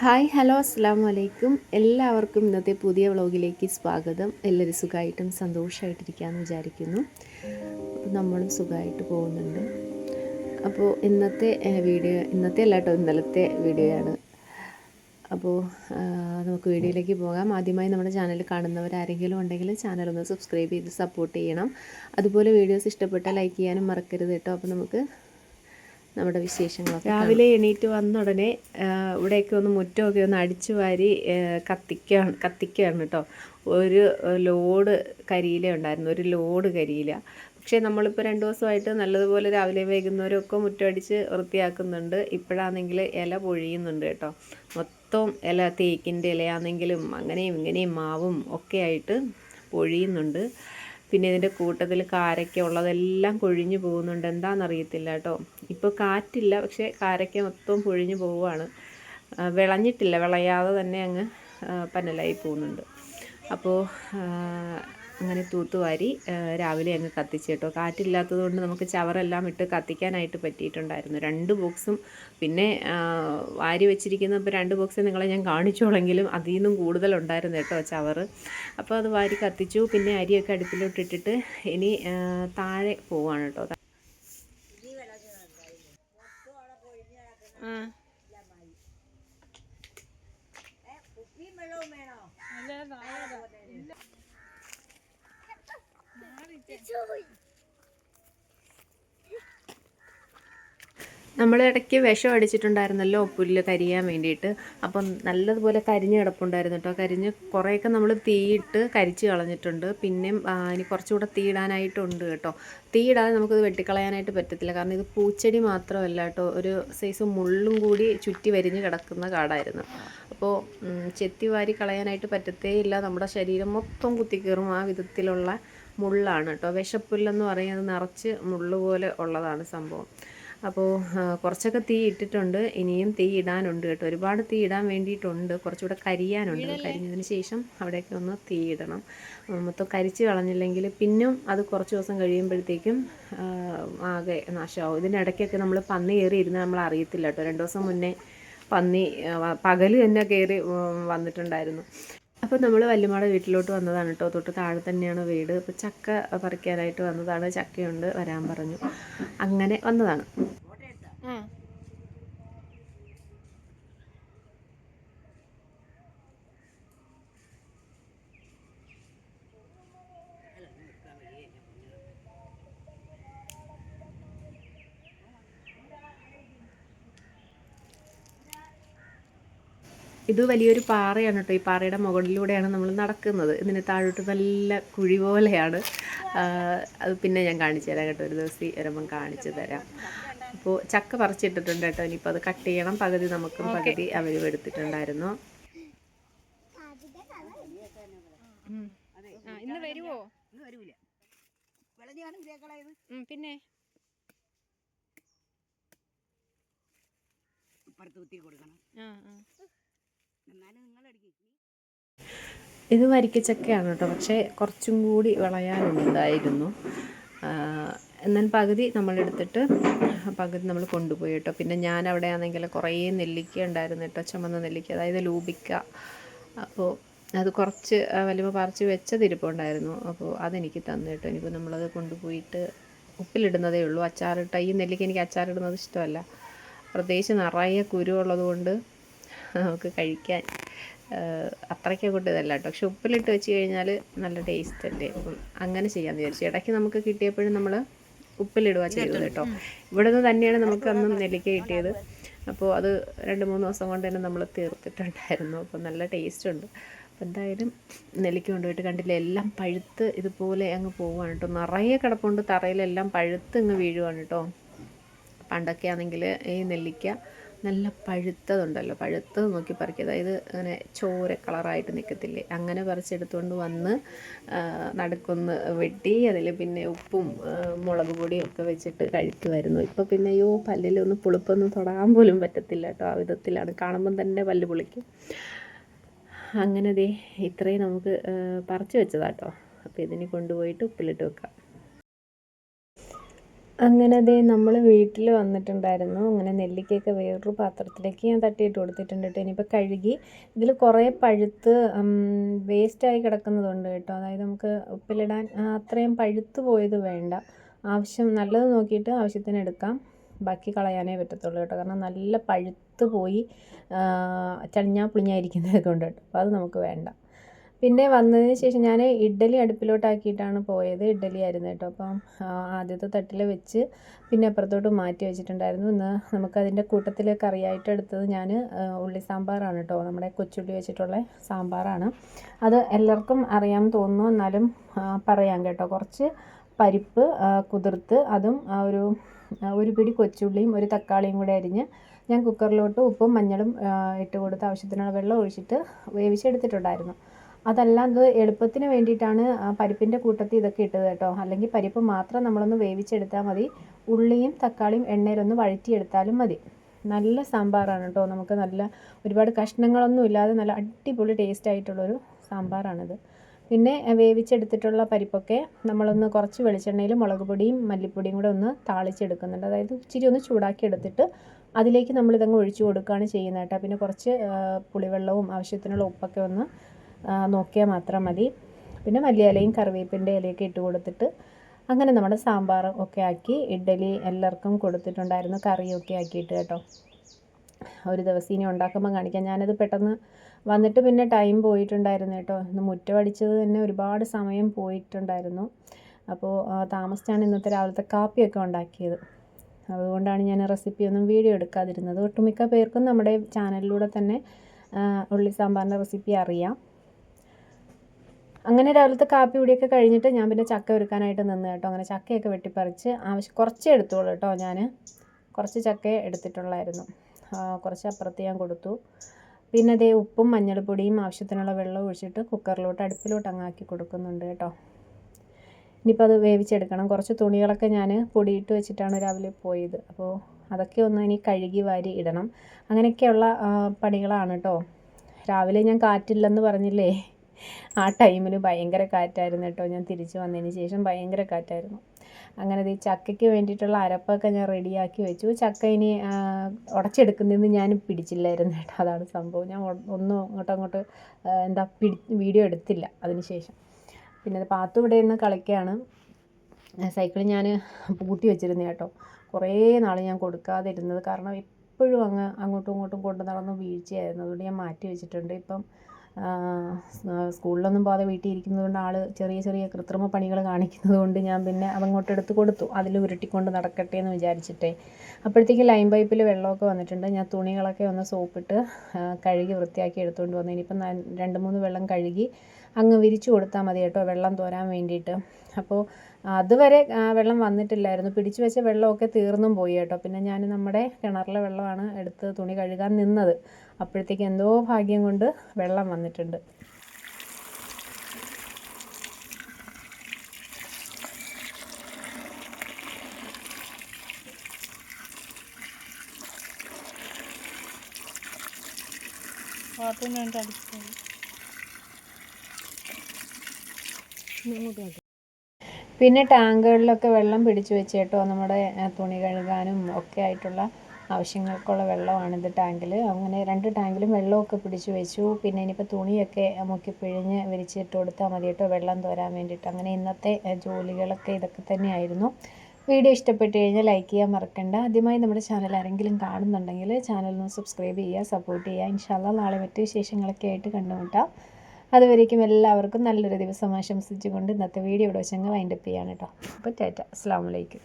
Hi hello അസ്സാം വലൈക്കും എല്ലാവർക്കും ഇന്നത്തെ പുതിയ വ്ളോഗിലേക്ക് സ്വാഗതം. എല്ലാവരും സുഖമായിട്ടും സന്തോഷമായിട്ടിരിക്കാമെന്ന് വിചാരിക്കുന്നു. അപ്പോൾ നമ്മളും സുഖമായിട്ട് പോകുന്നുണ്ട്. അപ്പോൾ ഇന്നത്തെ വീഡിയോ ഇന്നത്തെ അല്ല കേട്ടോ ഇന്നലത്തെ വീഡിയോയാണ് അപ്പോൾ നമുക്ക് വീഡിയോയിലേക്ക് പോകാം. ആദ്യമായി നമ്മുടെ ചാനൽ കാണുന്നവരാരെങ്കിലും ഉണ്ടെങ്കിൽ ചാനൽ ഒന്ന് സബ്സ്ക്രൈബ് ചെയ്ത് സപ്പോർട്ട് ചെയ്യണം. അതുപോലെ വീഡിയോസ് ഇഷ്ടപ്പെട്ടാൽ ലൈക്ക് ചെയ്യാനും മറക്കരുത് കേട്ടോ. അപ്പോൾ നമുക്ക് നമ്മുടെ വിശേഷങ്ങളൊക്കെ രാവിലെ എണീറ്റ് വന്ന ഉടനെ ഇവിടെയൊക്കെ ഒന്ന് മുറ്റമൊക്കെ ഒന്ന് അടിച്ചു വാരി കത്തിക്കുകയാണ് കത്തിക്കുകയാണ് കേട്ടോ. ഒരു ലോഡ് കരിയില ഉണ്ടായിരുന്നു ഒരു ലോഡ് കരിയില. പക്ഷേ നമ്മളിപ്പോൾ രണ്ട് ദിവസമായിട്ട് നല്ലതുപോലെ രാവിലെ വൈകുന്നേരമൊക്കെ മുറ്റമടിച്ച് വൃത്തിയാക്കുന്നുണ്ട്. ഇപ്പോഴാണെങ്കിൽ ഇല പൊഴിയുന്നുണ്ട് കേട്ടോ. മൊത്തം ഇല തേക്കിന്റെ ഇലയാണെങ്കിലും അങ്ങനെയും ഇങ്ങനെയും മാവും ഒക്കെ ആയിട്ട് പൊഴിയുന്നുണ്ട്. പിന്നെ ഇതിന്റെ കൂട്ടത്തിൽ കാരക്ക ഉള്ളതെല്ലാം കൊഴിഞ്ഞു പോകുന്നുണ്ട്. എന്താണെന്നറിയത്തില്ല കേട്ടോ. ഇപ്പോൾ കാറ്റില്ല പക്ഷേ കാരക്ക മൊത്തം പൊഴിഞ്ഞു പോവുകയാണ്. വിളഞ്ഞിട്ടില്ല വിളയാതെ തന്നെ അങ്ങ് പന്നലായി പോകുന്നുണ്ട്. അപ്പോൾ അങ്ങനെ തൂത്തുവാരി രാവിലെ അങ്ങ് കത്തിച്ച് കേട്ടോ. കാറ്റില്ലാത്തത് കൊണ്ട് നമുക്ക് ചവറെല്ലാം ഇട്ട് കത്തിക്കാനായിട്ട് പറ്റിയിട്ടുണ്ടായിരുന്നു. രണ്ട് ബോക്സും പിന്നെ വാരി വെച്ചിരിക്കുന്ന ഇപ്പോൾ രണ്ട് ബോക്സ് നിങ്ങളെ ഞാൻ കാണിച്ചോളെങ്കിലും അതിൽ നിന്നും കൂടുതലുണ്ടായിരുന്നു കേട്ടോ ചവറ്. അപ്പോൾ അത് വാരി കത്തിച്ചു. പിന്നെ അരിയൊക്കെ അടുപ്പിലോട്ടിട്ടിട്ട് ഇനി താഴെ പോവാണ് കേട്ടോ. ആ. ഉപ്പിയും വെള്ളവും വേണോ? നമ്മൾ ഇടയ്ക്ക് വിഷം അടിച്ചിട്ടുണ്ടായിരുന്നല്ലോ പുല്ല് കരിയാൻ വേണ്ടിയിട്ട്. അപ്പം നല്ലതുപോലെ കരിഞ്ഞ് കിടപ്പുണ്ടായിരുന്നു കേട്ടോ. കരിഞ്ഞ് കുറേയൊക്കെ നമ്മൾ തീയിട്ട് കരിച്ച് കളഞ്ഞിട്ടുണ്ട്. പിന്നെയും ആ, ഇനി കുറച്ചുകൂടെ തീയിടാനായിട്ടുണ്ട് കേട്ടോ. തീയിടാതെ നമുക്കത് വെട്ടിക്കളയാനായിട്ട് പറ്റത്തില്ല. കാരണം ഇത് പൂച്ചെടി മാത്രമല്ല കേട്ടോ. ഒരു സൈസ് മുള്ളും കൂടി ചുറ്റി വരിഞ്ഞ് കിടക്കുന്ന കാടായിരുന്നു. അപ്പോൾ ചെത്തി വാരി കളയാനായിട്ട് പറ്റത്തേ ഇല്ല നമ്മുടെ ശരീരം മൊത്തം കുത്തിക്കീറും ആ വിധത്തിലുള്ള മുള്ളാണ് കേട്ടോ. വിഷപ്പുല്ലെന്ന് പറയുന്നത് നിറച്ച് മുള്ള് പോലെ ഉള്ളതാണ് സംഭവം. അപ്പോൾ കുറച്ചൊക്കെ തീ ഇട്ടിട്ടുണ്ട്. ഇനിയും തീ ഇടാനുണ്ട് കേട്ടോ. ഒരുപാട് തീ ഇടാൻ വേണ്ടിയിട്ടുണ്ട്. കുറച്ചുകൂടെ കരിയാനുണ്ട്. കരിഞ്ഞതിന് ശേഷം അവിടെയൊക്കെ ഒന്ന് തീ ഇടണം. മൊത്തം കരിച്ച് കളഞ്ഞില്ലെങ്കിൽ പിന്നും അത് കുറച്ച് ദിവസം കഴിയുമ്പോഴത്തേക്കും ആകെ നാശമാവും. ഇതിനിടയ്ക്കൊക്കെ നമ്മൾ പന്നി കയറി ഇരുന്ന് നമ്മൾ അറിയത്തില്ല കേട്ടോ. രണ്ട് ദിവസം മുന്നേ പന്നി പകൽ തന്നെ കയറി വന്നിട്ടുണ്ടായിരുന്നു. അപ്പോൾ നമ്മൾ വല്യമ്മയുടെ വീട്ടിലോട്ട് വന്നതാണ് കേട്ടോ. തൊട്ട് താഴെ തന്നെയാണ് വീട്. അപ്പോൾ ചക്ക പറിക്കാനായിട്ട് വന്നതാണ്. ചക്കയുണ്ട് വരാൻ പറഞ്ഞു. അങ്ങനെ വന്നതാണ്. ആ ഇത് വലിയൊരു പാറയാണ് കേട്ടോ ഈ പാറയുടെ മുകളിലൂടെയാണ് നമ്മൾ നടക്കുന്നത്. ഇതിന് താഴോട്ട് നല്ല കുഴി പോലെയാണ്. അത് പിന്നെ ഞാൻ കാണിച്ചു തരാം കേട്ടോ. ഒരു ദിവസം വരുമ്പം കാണിച്ചു തരാം. അപ്പോൾ ചക്ക പറിച്ചിട്ടിട്ടുണ്ട് കേട്ടോ. ഇനിയിപ്പോൾ അത് കട്ട് ചെയ്യണം. പകുതി നമുക്കും പകുതി അവരും എടുത്തിട്ടുണ്ടായിരുന്നു. ഇന്ന് വരുവോ? വരൂല. പിന്നെ? ഇപ്പുറത്ത് കുത്തി കൊടുക്കണം ആ ആ എന്നാലും നിങ്ങളടിക്കും ഇത് വരിക്കച്ചക്കയാണ് കേട്ടോ. പക്ഷേ കുറച്ചും കൂടി വിളയാനുണ്ടായിരുന്നു ആ, എന്നാൽ പകുതി നമ്മളെടുത്തിട്ട് പകുതി നമ്മൾ കൊണ്ടുപോയി കേട്ടോ. പിന്നെ ഞാൻ അവിടെ ആണെങ്കിൽ കുറേ നെല്ലിക്ക ഉണ്ടായിരുന്നു കേട്ടോ. ചുമന്ന നെല്ലിക്ക അതായത് ലൂബിക്ക. അപ്പോൾ അത് കുറച്ച് വലിയ പറിച്ച് വെച്ചതിരിപ്പുണ്ടായിരുന്നു അപ്പോൾ അതെനിക്ക് തന്നു കേട്ടോ. ഇനിയിപ്പോൾ നമ്മളത് കൊണ്ടുപോയിട്ട് ഉപ്പിലിടുന്നതേ ഉള്ളൂ. അച്ചാറിട്ട ഈ നെല്ലിക്ക എനിക്ക് അച്ചാറിടുന്നത് ഇഷ്ടമല്ല. പ്രത്യേകിച്ച് നിറയെ കുരു ഉള്ളത് കൊണ്ട് നമുക്ക് കഴിക്കാൻ അത്രയ്ക്ക് കൊണ്ട് ഇതല്ല കേട്ടോ. പക്ഷെ ഉപ്പിലിട്ട് വെച്ച് കഴിഞ്ഞാൽ നല്ല ടേസ്റ്റ് അല്ലേ? അപ്പം അങ്ങനെ ചെയ്യാമെന്ന് വിചാരിച്ചു. ഇടയ്ക്ക് നമുക്ക് കിട്ടിയപ്പോഴും നമ്മൾ ഉപ്പിലിടുക ചെയ്തത് കേട്ടോ. ഇവിടെ നിന്ന് തന്നെയാണ് നമുക്ക് അന്ന് നെല്ലിക്ക കിട്ടിയത്. അപ്പോൾ അത് രണ്ട് മൂന്ന് ദിവസം കൊണ്ട് തന്നെ നമ്മൾ തീർത്തിട്ടുണ്ടായിരുന്നു. അപ്പോൾ നല്ല ടേസ്റ്റ് ഉണ്ട്. അപ്പോൾ എന്തായാലും നെല്ലിക്ക കൊണ്ടുപോയിട്ട് കണ്ടില്ല എല്ലാം പഴുത്ത് ഇതുപോലെ അങ്ങ് പോവുകയാണ് കേട്ടോ. നിറയെ കിടപ്പുണ്ട് തറയിലെല്ലാം പഴുത്ത് ഇങ്ങ് വീഴുവാണ് കേട്ടോ. പണ്ടൊക്കെ ആണെങ്കിൽ ഈ നെല്ലിക്ക നല്ല പഴുത്തതുണ്ടല്ലോ. പഴുത്തത് നോക്കി പറിക്കുക അതായത് അങ്ങനെ ചോര കളറായിട്ട് നിൽക്കത്തില്ലേ അങ്ങനെ പറിച്ചെടുത്തുകൊണ്ട് വന്ന് നടുക്കൊന്ന് വെട്ടി അതിൽ പിന്നെ ഉപ്പും മുളക് പൊടിയും ഒക്കെ വെച്ചിട്ട് കഴിക്കുമായിരുന്നു ഇപ്പോൾ പിന്നെ അയ്യോ പല്ലിലൊന്ന് പുളിപ്പൊന്നും തൊടാൻ പോലും പറ്റത്തില്ല കേട്ടോ. ആ വിധത്തിലാണ്. കാണുമ്പം തന്നെ പല്ല് പുളിക്കും. അങ്ങനെ ദേ ഇത്രയും നമുക്ക് പറിച്ച് വെച്ചതാട്ടോ അപ്പോൾ ഇതിന് കൊണ്ടുപോയിട്ട് ഉപ്പിലിട്ട് വെക്കാം. അങ്ങനെ ദേ നമ്മൾ വീട്ടിൽ വന്നിട്ടുണ്ടായിരുന്നു. അങ്ങനെ നെല്ലിക്കയൊക്കെ വേറൊരു പാത്രത്തിലേക്ക് ഞാൻ തട്ടിയിട്ട് കൊടുത്തിട്ടുണ്ട് കേട്ടോ. ഇനിയിപ്പോൾ കഴുകി. ഇതിൽ കുറേ പഴുത്ത് വേസ്റ്റായി കിടക്കുന്നതുണ്ട് കേട്ടോ. അതായത് നമുക്ക് ഉപ്പിലിടാൻ അത്രയും പഴുത്ത് പോയത് വേണ്ട. ആവശ്യം നല്ലത് നോക്കിയിട്ട് ആവശ്യത്തിന് എടുക്കാം. ബാക്കി കളയാനേ പറ്റത്തുള്ളൂ കേട്ടോ. കാരണം നല്ല പഴുത്ത് പോയി ചളിഞ്ഞാ പുളിഞ്ഞായിരിക്കുന്നതൊക്കെ ഉണ്ട് കേട്ടോ. അപ്പോൾ അത് നമുക്ക് വേണ്ട. പിന്നെ വന്നതിന് ശേഷം ഞാൻ ഇഡ്ഡലി അടുപ്പിലോട്ടാക്കിയിട്ടാണ് പോയത്. ഇഡ്ഡലി ആയിരുന്നു കേട്ടോ. അപ്പം ആദ്യത്തെ തട്ടിൽ വെച്ച് പിന്നെ അപ്പുറത്തോട്ട് മാറ്റി വെച്ചിട്ടുണ്ടായിരുന്നു. ഇന്ന് നമുക്കതിന്റെ കൂട്ടത്തിൽ കറിയായിട്ട് എടുത്തത് ഞാൻ ഉള്ളി സാമ്പാറാണ് കേട്ടോ. നമ്മുടെ കൊച്ചുള്ളി വെച്ചിട്ടുള്ള സാമ്പാറാണ്. അത് എല്ലാവർക്കും അറിയാമെന്ന് തോന്നുന്നു. എന്നാലും പറയാം കേട്ടോ. കുറച്ച് പരിപ്പ് കുതിർത്ത് അതും ഒരു ഒരു പിടി കൊച്ചുള്ളിയും ഒരു തക്കാളിയും കൂടെ അരിഞ്ഞ് ഞാൻ കുക്കറിലോട്ട് ഉപ്പും മഞ്ഞളും ഇട്ട് കൊടുത്ത് ആവശ്യത്തിനുള്ള വെള്ളം ഒഴിച്ചിട്ട് വേവിച്ചെടുത്തിട്ടുണ്ടായിരുന്നു. അതല്ലാതെ എളുപ്പത്തിന് വേണ്ടിയിട്ടാണ് പരിപ്പിന്റെ കൂട്ടത്തിൽ ഇതൊക്കെ ഇട്ടത് കേട്ടോ. അല്ലെങ്കിൽ പരിപ്പ് മാത്രം നമ്മളൊന്ന് വേവിച്ചെടുത്താൽ മതി. ഉള്ളിയും തക്കാളിയും എണ്ണയിലൊന്ന് വഴറ്റിയെടുത്താലും മതി. നല്ല സാമ്പാറാണ് കേട്ടോ. നമുക്ക് നല്ല ഒരുപാട് കഷ്ണങ്ങളൊന്നും ഇല്ലാതെ നല്ല അടിപൊളി ടേസ്റ്റ് ആയിട്ടുള്ളൊരു സാമ്പാറാണിത്. പിന്നെ വേവിച്ചെടുത്തിട്ടുള്ള പരിപ്പൊക്കെ നമ്മളൊന്ന് കുറച്ച് വെളിച്ചെണ്ണയിൽ മുളക് പൊടിയും മല്ലിപ്പൊടിയും കൂടെ ഒന്ന് താളിച്ചെടുക്കുന്നുണ്ട്. അതായത് ഇച്ചിരി ഒന്ന് ചൂടാക്കി എടുത്തിട്ട് അതിലേക്ക് നമ്മളിതങ്ങ് ഒഴിച്ചു കൊടുക്കുകയാണ് ചെയ്യുന്നത് കേട്ടോ. പിന്നെ കുറച്ച് പുളിവെള്ളവും ആവശ്യത്തിനുള്ള ഉപ്പൊക്കെ ഒന്ന് നോക്കിയാൽ മാത്രം മതി. പിന്നെ മല്ലിയിലയും കറിവേപ്പിന്റെ ഇലയൊക്കെ ഇട്ട് കൊടുത്തിട്ട് അങ്ങനെ നമ്മുടെ സാമ്പാർ ഒക്കെ ആക്കി ഇഡ്ഡലി എല്ലാവർക്കും കൊടുത്തിട്ടുണ്ടായിരുന്നു കറിയൊക്കെ ആക്കിയിട്ട് കേട്ടോ. ഒരു ദിവസം ഇനി ഉണ്ടാക്കുമ്പോൾ കാണിക്കാം. ഞാനത് പെട്ടെന്ന് വന്നിട്ട് പിന്നെ ടൈം പോയിട്ടുണ്ടായിരുന്നു കേട്ടോ. ഇന്ന് മുറ്റമടിച്ചത് തന്നെ ഒരുപാട് സമയം പോയിട്ടുണ്ടായിരുന്നു. അപ്പോൾ താമസിച്ചാണ് ഇന്നത്തെ രാവിലത്തെ കാപ്പിയൊക്കെ ഉണ്ടാക്കിയത്. അതുകൊണ്ടാണ് ഞാൻ റെസിപ്പി ഒന്നും വീഡിയോ എടുക്കാതിരുന്നത്. ഒട്ടുമിക്ക പേർക്കും നമ്മുടെ ചാനലിലൂടെ തന്നെ ഉള്ളി സാമ്പാറിന്റെ റെസിപ്പി അറിയാം. അങ്ങനെ രാവിലത്തെ കാപ്പി കുടിയൊക്കെ കഴിഞ്ഞിട്ട് ഞാൻ പിന്നെ ചക്ക ഒരുക്കാനായിട്ട് നിന്ന് കേട്ടോ. അങ്ങനെ ചക്കയൊക്കെ വെട്ടിപ്പറിച്ച് ആവശ്യം കുറച്ചേ എടുത്തോളൂ കേട്ടോ ഞാൻ കുറച്ച് ചക്ക എടുത്തിട്ടുള്ളായിരുന്നു. കുറച്ച് അപ്പുറത്ത് ഞാൻ കൊടുത്തു. പിന്നെ അതേ ഉപ്പും മഞ്ഞൾപ്പൊടിയും ആവശ്യത്തിനുള്ള വെള്ളം ഒഴിച്ചിട്ട് കുക്കറിലോട്ട് അടുപ്പിലോട്ട് അങ്ങാക്കി കൊടുക്കുന്നുണ്ട് കേട്ടോ. ഇനിയിപ്പോൾ അത് വേവിച്ചെടുക്കണം. കുറച്ച് തുണികളൊക്കെ ഞാൻ പൊടിയിട്ട് വെച്ചിട്ടാണ് രാവിലെ പോയത്. അപ്പോൾ അതൊക്കെ ഒന്ന് ഇനി കഴുകി വാരി ഇടണം. അങ്ങനെയൊക്കെയുള്ള പണികളാണ് കേട്ടോ. രാവിലെ ഞാൻ കാറ്റില്ലെന്ന് പറഞ്ഞില്ലേ? ആ ടൈമിൽ ഭയങ്കര കാറ്റായിരുന്നു കേട്ടോ. ഞാൻ തിരിച്ചു വന്നതിന് ശേഷം ഭയങ്കര കാറ്റായിരുന്നു. അങ്ങനെ ഈ ചക്കയ്ക്ക് വേണ്ടിയിട്ടുള്ള അരപ്പൊക്കെ ഞാൻ റെഡിയാക്കി വെച്ചു. ചക്ക ഇനി ഉടച്ചെടുക്കുന്നതെന്ന് ഞാൻ പിടിച്ചില്ലായിരുന്നു കേട്ടോ. അതാണ് സംഭവം. ഞാൻ ഒന്നും അങ്ങോട്ടും അങ്ങോട്ട് എന്താ പിടി വീഡിയോ എടുത്തില്ല അതിന് ശേഷം. പിന്നെ പാത്തു ഇവിടെ നിന്ന് കളിക്കുകയാണ് സൈക്കിൾ ഞാൻ പൂട്ടി വെച്ചിരുന്നു കേട്ടോ. കുറേ നാൾ ഞാൻ കൊടുക്കാതിരുന്നത് കാരണം എപ്പോഴും അങ്ങ് അങ്ങോട്ടും ഇങ്ങോട്ടും കൊണ്ട് നടന്ന് വീഴ്ചയായിരുന്നു. അതുകൊണ്ട് ഞാൻ മാറ്റി വെച്ചിട്ടുണ്ട്. ഇപ്പം സ്കൂളിലൊന്നും പോകാതെ വീട്ടിൽ ഇരിക്കുന്നത് കൊണ്ട് ആൾ ചെറിയ ചെറിയ കൃത്രിമ പണികൾ കാണിക്കുന്നത് കൊണ്ട് ഞാൻ പിന്നെ അതങ്ങോട്ട് എടുത്ത് കൊടുത്തു. അതിൽ ഉരുട്ടിക്കൊണ്ട് നടക്കട്ടെ എന്ന് വിചാരിച്ചിട്ടേ. അപ്പോഴത്തേക്ക് ലൈൻ പൈപ്പിൽ വെള്ളമൊക്കെ വന്നിട്ടുണ്ട്. ഞാൻ തുണികളൊക്കെ ഒന്ന് സോപ്പിട്ട് കഴുകി വൃത്തിയാക്കി എടുത്തുകൊണ്ട് വന്നു. ഇനിയിപ്പം രണ്ട് മൂന്ന് വെള്ളം കഴുകി അങ്ങ് വിരിച്ചു കൊടുത്താൽ മതി കേട്ടോ വെള്ളം തോരാൻ വേണ്ടിയിട്ട്. അപ്പോൾ അതുവരെ ആ, വെള്ളം വന്നിട്ടില്ലായിരുന്നു. പിടിച്ചു വെച്ച വെള്ളമൊക്കെ തീർന്നും പോയി കേട്ടോ. പിന്നെ ഞാൻ നമ്മുടെ കിണറിലെ വെള്ളമാണ് എടുത്ത് തുണി കഴുകാൻ നിന്നത്. അപ്പോഴത്തേക്ക് എന്തോ ഭാഗ്യം കൊണ്ട് വെള്ളം വന്നിട്ടുണ്ട്. പിന്നെ ടാങ്കുകളിലൊക്കെ വെള്ളം പിടിച്ചു വെച്ച് കേട്ടോ നമ്മുടെ തുണി കഴുകാനും ഒക്കെ ആയിട്ടുള്ള ആവശ്യങ്ങൾക്കുള്ള വെള്ളമാണിത് ടാങ്കിൽ അങ്ങനെ രണ്ട് ടാങ്കിലും വെള്ളമൊക്കെ പിടിച്ചു വെച്ചു. പിന്നെ ഇനിയിപ്പോൾ തുണിയൊക്കെ മുക്കി പിഴിഞ്ഞ് വിരിച്ചിട്ട് കൊടുത്താൽ മതി കേട്ടോ. വെള്ളം തോരാൻ വേണ്ടിയിട്ട്. അങ്ങനെ ഇന്നത്തെ ജോലികളൊക്കെ ഇതൊക്കെ തന്നെയായിരുന്നു. വീഡിയോ ഇഷ്ടപ്പെട്ട് കഴിഞ്ഞാൽ ലൈക്ക് ചെയ്യാൻ മറക്കണ്ട. ആദ്യമായി നമ്മുടെ ചാനൽ ആരെങ്കിലും കാണുന്നുണ്ടെങ്കിൽ ചാനൽ ഒന്ന് സബ്സ്ക്രൈബ് ചെയ്യുക സപ്പോർട്ട് ചെയ്യുക. ഇൻഷാല്ല നാളെ മറ്റു വിശേഷങ്ങളൊക്കെ ആയിട്ട് കണ്ടുമുട്ടാം. അതുവരേക്കും എല്ലാവർക്കും നല്ലൊരു ദിവസം ആശംസിച്ചുകൊണ്ട് ഇന്നത്തെ വീഡിയോ ഇവിടെ വെച്ചങ്ങ് വൈൻഡപ്പ് ചെയ്യാണ് കേട്ടോ അപ്പോൾ ടാറ്റ. അസ്സാം വലൈക്കും